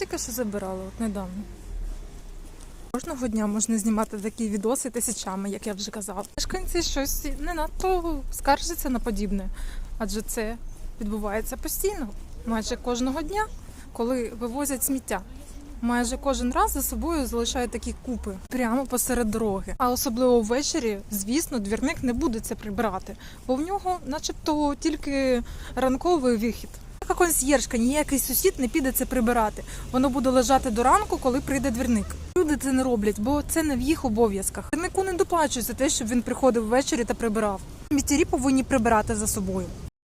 тільки що забирала, от недавно. Кожного дня можна знімати такі відоси тисячами, як я вже казала. Мешканці щось не надто скаржаться на подібне, адже це відбувається постійно, майже кожного дня, коли вивозять сміття. Майже кожен раз за собою залишають такі купи прямо посеред дороги. А особливо ввечері, звісно, двірник не буде це прибирати, бо в нього, начебто, тільки ранковий вихід. Консьєржка, ніякий сусід не піде це прибирати. Воно буде лежати до ранку, коли прийде двірник. Люди це не роблять, бо це не в їх обов'язках. Двірнику не доплачують за те, щоб він приходив ввечері та прибирав. Містярі повинні прибирати за собою.